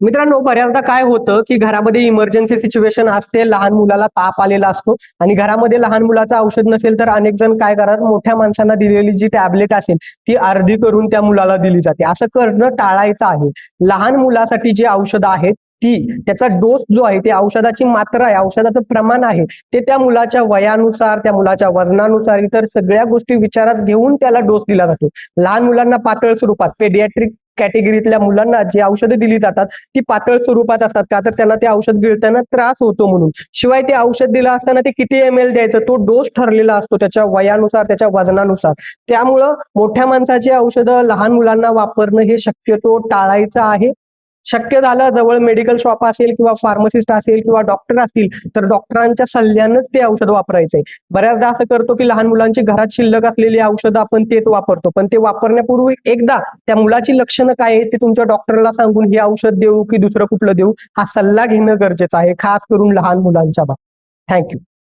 मित्रांनो बऱ्याचदा काय होतं की घरामध्ये इमर्जन्सी सिच्युएशन असते लहान मुलाला ताप आलेला असतो आणि घरामध्ये लहान मुलाचं औषध नसेल तर अनेक जण काय करतात मोठ्या माणसांना दिलेली जी टॅबलेट असेल ती अर्धी करून त्या मुलाला दिली जाते. असं करणं टाळायचं आहे. लहान मुलासाठी जी औषधं आहेत ती त्याचा डोस जो आहे ते औषधाची मात्रा आहे औषधाचं प्रमाण आहे ते त्या मुलाच्या वयानुसार त्या मुलाच्या वजनानुसार इतर सगळ्या गोष्टी विचारात घेऊन त्याला डोस दिला जातो. लहान मुलांना पातळ स्वरूपात पेडियाट्रिक कॅटेगरीतल्या मुलांना जी औषधं दिली जातात ती पातळ स्वरूपात असतात का? तर त्यांना ते औषध गिळताना त्रास होतो म्हणून. शिवाय ते औषध दिलं असताना ते किती एम एल द्यायचं? तो डोस ठरलेला असतो त्याच्या वयानुसार त्याच्या वजनानुसार. त्यामुळं मोठ्या माणसाची औषधं लहान मुलांना वापरणं हे शक्यतो टाळायचं आहे. शक्य झालं जवळ मेडिकल शॉप असेल किंवा फार्मसिस्ट असेल किंवा डॉक्टर असतील तर डॉक्टरांच्या सल्ल्यानंच ते औषध वापरायचंय. बऱ्याचदा असं करतो की लहान मुलांची घरात शिल्लक असलेली औषधं आपण तेच वापरतो. पण ते वापरण्यापूर्वी एकदा त्या मुलाची लक्षणं काय आहेत ते तुमच्या डॉक्टरला सांगून हे औषध देऊ की दुसरं कुठलं देऊ हा सल्ला घेणं गरजेचं आहे खास करून लहान मुलांच्या बाबतीत. थँक्यू